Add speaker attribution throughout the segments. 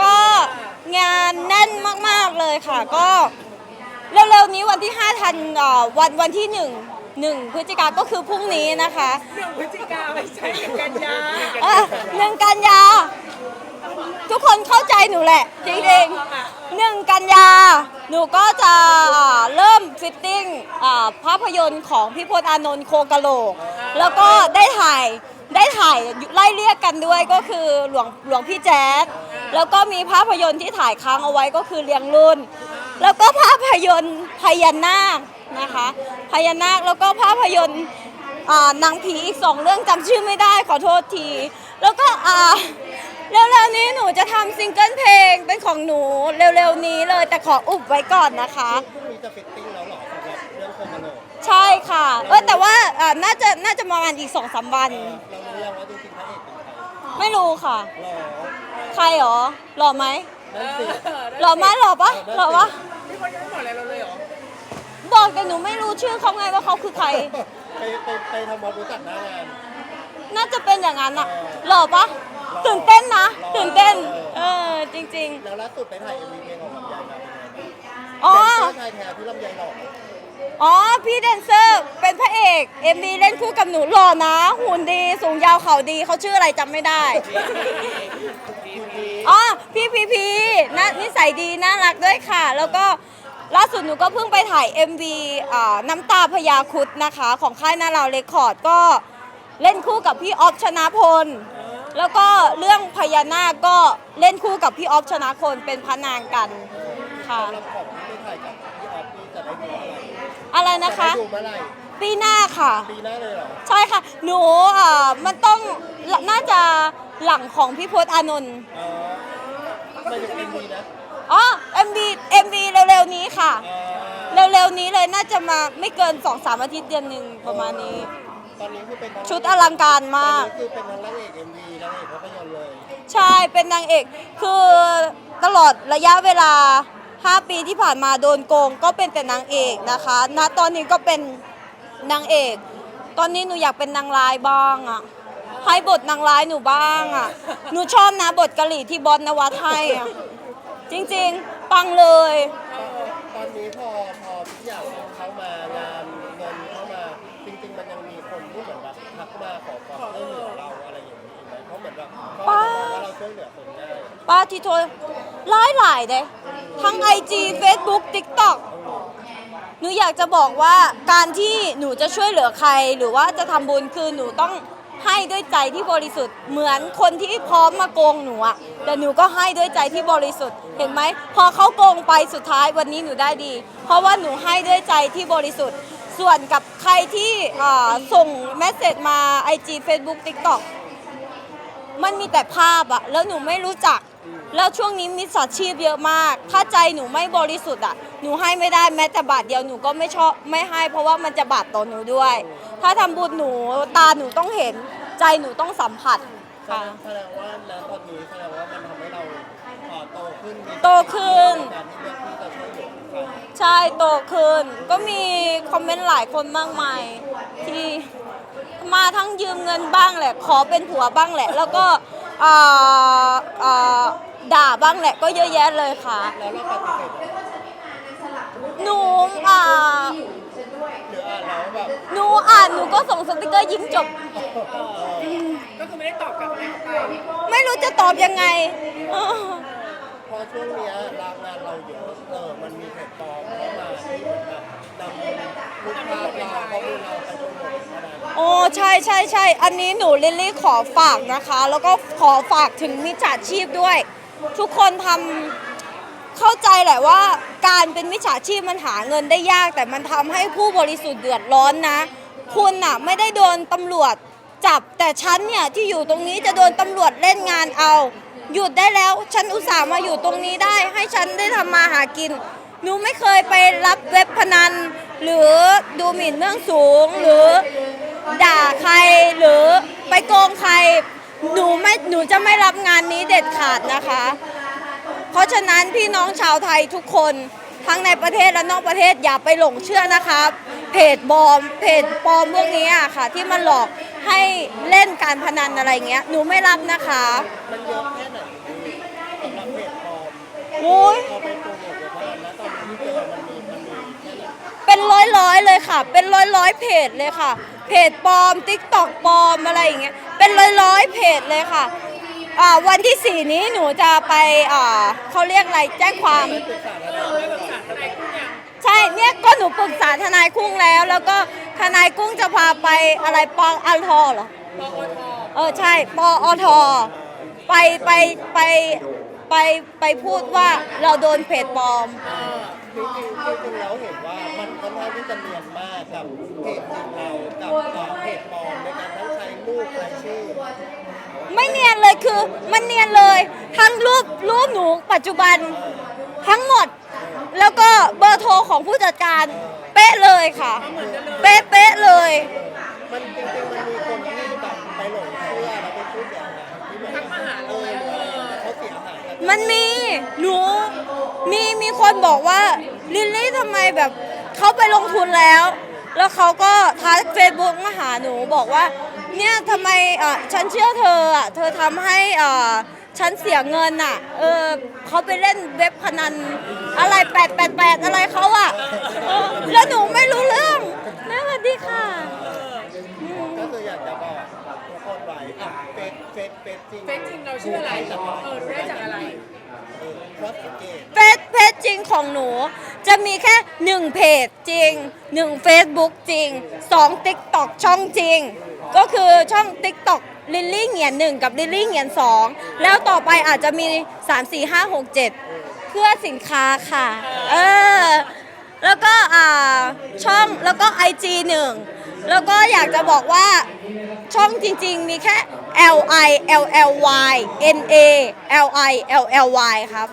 Speaker 1: ก็งานแน่นมากๆเลยค่ะ ก็เร็วๆนี้วันที่ 5 ทันเอ่อวันวันที่ 1 1 พฤศจิกาก็คือพรุ่งนี้นะคะ
Speaker 2: หนึ่งพฤศจิกาไม่ใช่หนึ่งกันยา
Speaker 1: เอ่อหนึ่งกันยา ทุกคนเข้าใจหนูแหละ จริงๆ หนึ่งกันยา หนูก็จะเริ่มฟิตติ้งอ่าภาพยนตร์ของพี่พจน์อานนท์โคกะโหลก แล้วก็ได้ถ่ายได้ถ่ายไล่เรียกกันด้วยก็คือหลวงหลวงพี่แจ๊ดแล้วก็มีภาพยนตร์ที่ถ่ายค้างเอาไว้ก็คือเลี้ยงรุ่น แล้วก็ภาพยนตร์พญานาคนะคะพญานาคแล้วก็ภาพยนตร์อ่านางผีอีกสองเรื่องจำชื่อไม่ได้ขอโทษที แล้วก็อ่า เร็วๆนี้หนูจะทำซิงเกิลเพลงเป็นของหนูเร็วๆนี้เลยแต่ขออุบไว้ก่อนนะคะ
Speaker 3: พรุ่งนี้จะฟิตติ้งแล้วเหรอสำหรับเรื่องโครงกระโหลก
Speaker 1: ใช่ค่ะ เออแต่ว่าอ่าน่าจะน่าจะประมาณอีกสองสามวัน
Speaker 3: เรารู้ยังว่าจริงๆพระเอกเป็นใคร
Speaker 1: ไม่รู้ค่ะ
Speaker 3: หล่อ
Speaker 1: ใครหรอหล่อไหม
Speaker 3: นั่นสิ
Speaker 1: หล่อไหมหล่อปะหล่อปะ
Speaker 2: พี่คนยังไม่บอกอะไรเราเลยเหรอ
Speaker 1: บอกแต่หนูไม่รู้ชื่อเขาไงว่าเขาคือใคร
Speaker 3: ไปไปไปทำความรู้จักหน้างาน
Speaker 1: น่าจะเป็นอย่างนั้นอะหล่อปะ ตื่นเต้นนะ ตื่นเต้น เออ จริง
Speaker 3: แล้วล่าสุดไปถ่ายเอ็มวีเพลงของลำไยมาเป็นไง
Speaker 1: ๆอ๋อ
Speaker 3: เป็นชายแท้ที่ลำไยหล่อ
Speaker 1: อ๋อ พี่แดนเซอร์เป็นพระเอกเอ็มบีเล่นคู่กับหนูหล่อนะ หุ่นดี สูงยาวเขาดีเขาชื่ออะไรจำไม่ได้ อ๋อ พี่พีพีน่านิสัยดี น่ารักด้วยค่ะ แล้วก็ล่าสุดหนูก็เพิ่งไปถ่าย MV อ่าน้ำตาพยาครุดนะคะ ของค่ายนาเราเรคคอร์ดก็เล่นคู่กับพี่ออฟชนะพล แล้วก็เรื่องพญานาคก็เล่นคู่กับพี่ออฟชนะพลเป็นพระนางกันค่ะ
Speaker 3: สำหรับของที่ไปถ่ายกับพี่ออฟนี่จะได้ดูเมื่อไหร่
Speaker 1: อะไรนะคะ
Speaker 3: จได้ดูเมื่อไหร่
Speaker 1: ปีหน้าค่ะ
Speaker 3: ปีหน้าเลยเหรอ
Speaker 1: ใช่ค่ะ หนูอ่ามันต้องน่าจะหลังของพี่พจน์อานนท์
Speaker 3: เออไม่ถึงเอ็มวีนะ
Speaker 1: อ๋อ MV MV เร็วๆนี้ค่ะ
Speaker 3: เออ
Speaker 1: เร็วๆนี้เลยน่าจะมาไม่เกิน 2-3 อาทิตย์เดือนหนึ่งประมาณนี้
Speaker 3: ตอนนี้คือเป็นทั้ง
Speaker 1: ชุดอลังการ
Speaker 3: ตอน
Speaker 1: มาก
Speaker 3: นี้คือเป็นทั้งนางเอกเอ็มวี นางเอกภาพยนตร์เลย
Speaker 1: ใช่เป็นนางเอก คือตลอดระยะเวลา 5 ปีที่ผ่านมาโดนโกงก็เป็นแต่นางเอกนะคะณตอนนี้ก็เป็นนางเอก ตอนนี้หนูอยากเป็นนางร้ายบ้างอะให้บทนางร้ายหนูบ้างอะหนูชอบนะบทกะหรี่ที่บอสนวัตให้อะจริงๆปังเลย
Speaker 3: ตอนนี้พอพอทุกอย่างเข้ามาง
Speaker 1: ป้าที่โทรหลายหลายๆเลยทั้ง IG Facebook TikTok หนูอยากจะบอกว่าการที่หนูจะช่วยเหลือใคร หรือว่าจะทำบุญคือหนูต้องให้ด้วยใจที่บริสุทธิ์เหมือนคนที่พร้อมมาโกงหนูอะแต่หนูก็ให้ด้วยใจที่บริสุทธิ์เห็นไหมพอเขาโกงไปสุดท้ายวันนี้หนูได้ดี เพราะว่าหนูให้ด้วยใจที่บริสุทธิ์ ส่วนกับใครที่ส่งเมสเซจมา IG Facebook TikTok มันมีแต่ภาพอะแล้วหนูไม่รู้จัก แล้วช่วงนี้มิจฉาชีพเยอะมาก ถ้าใจหนูไม่บริสุทธิ์อะหนูให้ไม่ได้แม้แต่บาทเดียวหนูก็ไม่ชอบไม่ให้ เพราะว่ามันจะบาปต่อหนูด้วย ถ้าทำบุญหนูตาหนูต้องเห็น ใจหนูต้องสัมผัสค่ะ
Speaker 3: แสดงว่าณตอนนี้แสดงว่ามันทำให้เราเอ่อโตขึ้นมี
Speaker 1: โตขึ้น
Speaker 3: การที่เลือกที่จะช่วยเหลือใคร
Speaker 1: ใช่โตขึ้น ก็มีคอมเมนต์หลายคนมากมาย ที่มาทั้งยืมเงินบ้างแหละ ขอเป็นผัวบ้างแหละ แล้วก็อ่าอ่า ด่าบ้างแหละก็เยอะแยะเลยค่ะ
Speaker 3: แล้วเราปฏิเสธไหม
Speaker 1: หนูอ่า
Speaker 3: หรืออ่านแล้วแบบ
Speaker 1: หนูอ่านหนูก็ส่งสติกเกอร์ยิ้มจบ
Speaker 2: ก็คือไม่ได้ตอบกลับอะไรเขาไป
Speaker 1: ไม่รู้จะตอบยังไงเออ
Speaker 3: พอช่วงเนี้ยรางงานเราเยอะเออมันมีแพลตฟอร์มเข้ามาที่แบบนำรูปภาพเราข้อมูลเราไปโปรโมทขนาดนั้น
Speaker 1: โอ้ใช่ใช่ใช่อันนี้หนูลิลลี่ขอฝากนะคะ แล้วก็ขอฝากถึงมิจฉาชีพด้วย ทุกคนทำเข้าใจแหละว่าการเป็นมิจฉาชีพมันหาเงินได้ยาก แต่มันทำให้ผู้บริสุทธิ์เดือดร้อนนะ คุณน่ะไม่ได้โดนตำรวจจับแต่ฉันเนี่ยที่อยู่ตรงนี้จะโดนตำรวจเล่นงานเอา หยุดได้แล้วฉันอุตส่าห์มาอยู่ตรงนี้ได้ ให้ฉันได้ทำมาหากินหนูไม่เคยไปรับเว็บพนัน หรือดูหมิ่นเบื้องสูงหรือด่าใครหรือไปโกงใคร หนูไม่หนูจะไม่รับงานนี้เด็ดขาดนะคะ เพราะฉะนั้นพี่น้องชาวไทยทุกคนทั้งในประเทศและนอกประเทศอย่าไปหลงเชื่อนะครับเพจบอมเพจปลอมพวกนี้อะค่ะ ที่มันหลอกให้เล่นการพนันอะไรเงี้ย หนูไม่รับนะคะ
Speaker 3: มันเยอะแค่ไหนสำหรับเพจปลอม
Speaker 1: โอ้ย
Speaker 3: พอไปโปรโมทเดี๋ยวพนันนะตอนนี้ที่เจอมันมีมันมีแค่ไหน
Speaker 1: เป็นร้อยร้อยๆเลยค่ะ เป็นร้อยร้อยๆเพจเลยค่ะ เพจปลอมติ๊กตอกปลอมอะไรอย่างเงี้ย เป็นร้อยร้อยๆเพจเลยค่ะอ่าวันที่สี่นี้หนูจะไปอ่าเขาเรียกอะไรแจ้งความ
Speaker 3: ไม่ปรึกษาอะไร
Speaker 2: ไม่ปรึกษาทนายคุณยัง
Speaker 1: ใช่เนี่ยก็หนูปรึกษาทนายกุ้งแล้ว แล้วก็ทนายกุ้งจะพาไปอะไรปออัลทอเหรอ
Speaker 2: ปอท
Speaker 1: เออใช่ปอทไปไปไปไปไปพูดว่าเราโดนเพจปลอม
Speaker 2: เออ
Speaker 3: จริงๆจริงๆแล้วเห็นว่ามันค่อนข้างที่จะเนียนมากกับเพจจริงเรากับเอ่อเพจปลอมในการทั้งใช้รูปใช้ชื่อ
Speaker 1: ไม่เนียนเลยคือมันเนียนเลย ทั้งรูปรูปหนูปัจจุบันทั้งหมด แล้วก็เบอร์โทรของผู้จัดการเป๊ะเลยค่ะ เป๊ะเป๊ะๆเลย
Speaker 3: มันจริงๆมันมีคนที่แบบไปหลงเชื่อแล้วไปพูดอย่างนั้นที่เหมือน
Speaker 2: ทักมาหา
Speaker 3: เอ
Speaker 2: เรา
Speaker 3: อ
Speaker 2: ไห มั
Speaker 3: น
Speaker 1: มีหนูมีมีคนบอกว่าลิลลี่ทำไมแบบเขาไปลงทุนแล้ว แล้วเขาก็ทักเฟซบุ๊กมาหาหนูบอกว่า เนี่ยทำไมอะฉันเชื่อเธออะเธอทำให้อะฉันเสียเงินอะ เออเขาไปเล่นเว็บพนันอะไรแปดแปดแปดอะไรเขาอะแล้วหนูไม่รู้เรื่องแม่สวัสดีค่ะ
Speaker 3: ก็คืออยากจะบอกทุกคนไว้อะ เฟซเฟซเฟซจริง
Speaker 2: เฟซจริงเราชื่ออะไรเออได้จากอะไร
Speaker 3: เออเพราะสังเกต
Speaker 1: เฟซเพจจริงของหนู จะมีแค่หนึ่งเพจจริงหนึ่ง Facebook จริงสอง TikTok ช่องจริง ก็คือช่อง TikTok ลิลลี่เหงียนหนึ่งกับลิลลี่เหงียนสองแล้วต่อไปอาจจะมี 3 4 5 6 7 เพื่อสินค้าค่ะ เออ แล้วก็อ่าช่องแล้วก็ IG หนึ่งแล้วก็อยากจะบอกว่า ช่องจริงๆ มีแค่ L I L L Y N A L I L L Y ครับ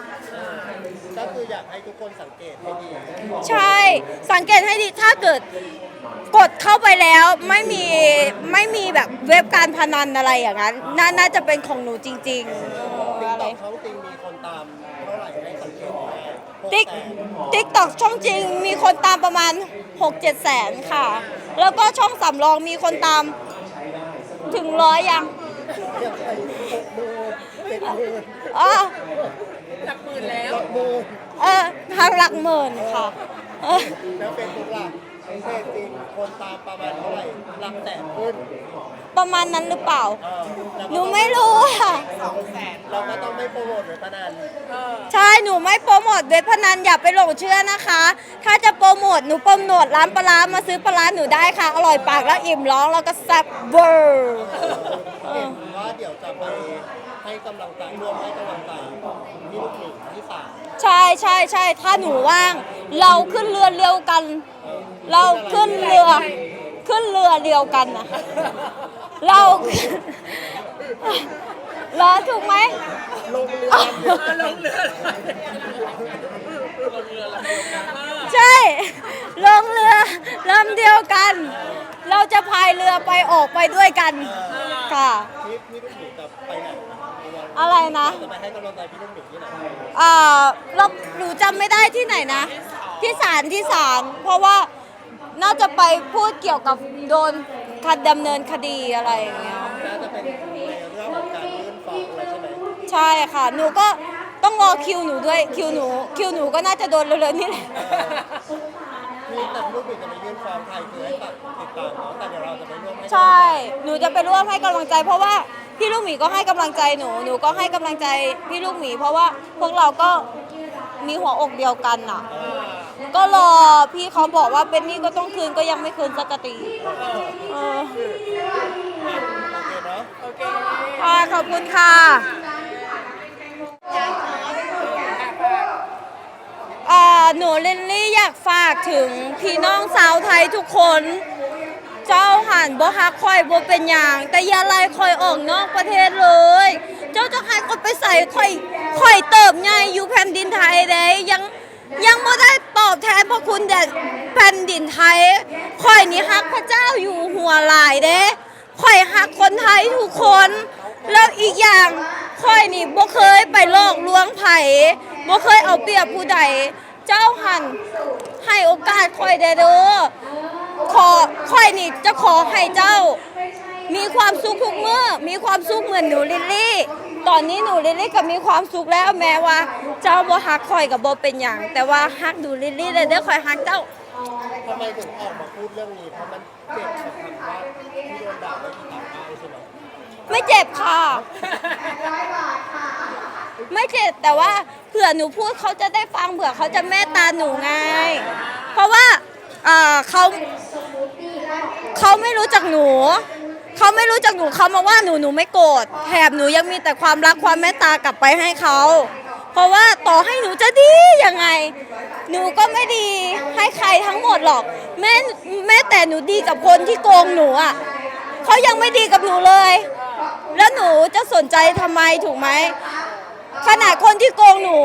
Speaker 3: ก็คืออยากให้ทุกคนสังเกตให้ดี
Speaker 1: ใช่ สังเกตให้ดีถ้าเกิดกดเข้าไปแล้วไม่มีไม่มีแบบเว็บการพนันอะไรอย่างนั้นน่าน่าจะเป็นของหนูจริงๆ
Speaker 3: ติ๊ก
Speaker 1: อะไร
Speaker 3: ต็อกเขาจริงมีคนตามเท่าไหร่ให้สังเกตได้หก
Speaker 1: ติ๊ก
Speaker 3: แสน
Speaker 1: ติ๊กตอกช่องจริงมีคนตามประมาณ 6 7 แสนค่ะ แล้วก็ช่องสำรองมีคนตาม ถึงร้อยยัง
Speaker 3: อย่างไรหกหมื่นเจ็ดหมื่น
Speaker 1: อ๋อ
Speaker 2: หลักหมื่นแล้ว
Speaker 3: หกหมื่น
Speaker 1: เออทางหลักหมื่นค่ะเออ
Speaker 3: แล้วเป็นทุกหลัก เพจจริงคนตามประมาณเท่าไหร่หลักแสนขึ้น
Speaker 1: ประมาณนั้นหรือเปล่า
Speaker 3: เออแล้ว
Speaker 1: หนูไม่รู้ค่ะ
Speaker 3: เราก็ต้องไม่โปรโมทหรือพนัน
Speaker 2: เออ
Speaker 1: ใช่ หนูไม่โปรโมทเว็บพนันอย่าไปหลงเชื่อนะคะ ถ้าจะโปรโมท หนูโปรโมทร้านปลาร้ามาซื้อปลาร้าหนูได้ค่ะ อร่อยปากแล้วอิ่มร้องแล้วก็แซ่บเวอร์
Speaker 3: เห็นว่าเดี๋ยวจะไปให้กำลังใจรวมให้กำลังใจพี่ลูกหมีที่สาม
Speaker 1: ใช่ใช่ใช่ถ้าหนูว่าง เราขึ้นเรือเร็วกัน เราขึ้นเรือ ขึ้นเรือเดียวกันนะเราเหรอถูกไหม
Speaker 3: ลงเรือลำเดียว
Speaker 2: เออลงเรือเลย
Speaker 1: ใช่ลงเรือลำเดียวกัน เราจะพายเรือไปออกไปด้วยกันค่ะ
Speaker 3: พี่พี่ลูกหมีจะไปไหนนะ
Speaker 1: อะไรนะ
Speaker 3: จะไปให้กำลังใจพี่ลูกหมีที่ไหน
Speaker 1: อ่าเราหนูจำไม่ได้ที่ไหนนะ ที่ศาลที่ศาลเพราะว่า น่าจะไปพูดเกี่ยวกับโดนคัดดำเนินคดีอะไรอย่างเงี้ย
Speaker 3: น่าจะเป็นในเรื่องของการยื่นฟ้องอะไรใช่ไหม
Speaker 1: ใช่ค่ะ หนูก็ต้องรอคิวหนูด้วยคิวหนู คิวหนูก็น่าจะโดนเร็วๆนี่แหละ
Speaker 3: มีแต่ลูกหมีจะไปยื่นฟ้องใครคือให้ตัดติดตามเนาะแต่เดี๋ยวเราจะไปร่วมให้
Speaker 1: ใช่ หนูจะไปร่วมให้กำลังใจ เพราะว่าพี่ลูกหมีก็ให้กำลังใจหนู หนูก็ให้กำลังใจพี่ลูกหมี เพราะว่าพวกเราก็มีหัวอกเดียวกันน่ะ ก็รอพี่เขาบอกว่าเป็นหนี้ก็ต้องคืนก็ยังไม่คืนสักทีเออ
Speaker 3: โอเคไหม
Speaker 2: โอเค
Speaker 1: ค่ะขอบคุณค่ะอ่าหนูลินลี่อยากฝากถึงพี่น้องสาวไทยทุกคน เจ้าหันบ่ฮักคอยบ่เป็นอย่าง แต่อย่าไล่คอยออกนอกประเทศเลย เจ้าจะให้คนไปใส่คอยคอยเติบใหญ่อยู่แผ่นดินไทยเด้ยัง ยังบ่ได้ตอบแทนพระคุณแด่แผ่นดินไทยคอยนี่ฮักพระเจ้าอยู่หัวหลายเด้คอยฮักคนไทยทุกคน แล้วอีกอย่างคอยนี่บ่เคยไปลอกลวงไผ่บ่เคยเอาเปรียบผู้ใด เจ้าหันให้โอกาสคอยได้เด้อขอค่อยนี่จะขอให้เจ้า มีความสุขทุกเมื่อ มีความสุขเหมือนหนูลิลลี่ ตอนนี้หนูลิลลี่ก็มีความสุขแล้วแม้ว่า เจ้าบ่ฮักคอยกับบ่เป็นอย่าง แต่ว่าฮักหนูลิลลี่เลยเด้อคอยฮักเจ้า
Speaker 3: ทำไมถึงออกมาพูดเรื่องนี้ เพราะมันเจ็บกับคำว่าที่โดนด่าว่าอีกต่างบ้างใช่ไหม
Speaker 1: ไม่เจ็บค่ะ ไม่เจ็บแต่ว่าเผื่อหนูพูดเขาจะได้ฟังเผื่อเขาจะเมตตาหนูไง เพราะว่าเอ่อเขาเขาไม่รู้จักหนู เขาไม่รู้จักหนูเขามาว่าหนูหนูไม่โกรธแถมหนูยังมีแต่ความรักความเมตตากลับไปให้เขา เพราะว่าต่อให้หนูจะดียังไง หนูก็ไม่ดีให้ใครทั้งหมดหรอก แม้แม้แต่หนูดีกับคนที่โกงหนูอะเขายังไม่ดีกับหนูเลย แล้วหนูจะสนใจทำไมถูกไหมขนาดคนที่โกงหนู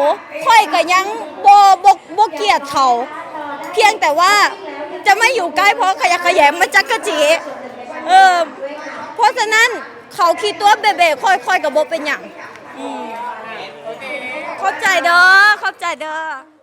Speaker 1: ค่อยก็ยังโบบกบเกลียดเขา เพียงแต่ว่าจะไม่อยู่ใกล้เพราะขยะแขยงมาจักกะจีเออ เพราะฉะนั้นเขาคิดตัวเบๆค่อยๆกับโบเป็นอย่างเข้าใจเด้อเข้าใจเด้อ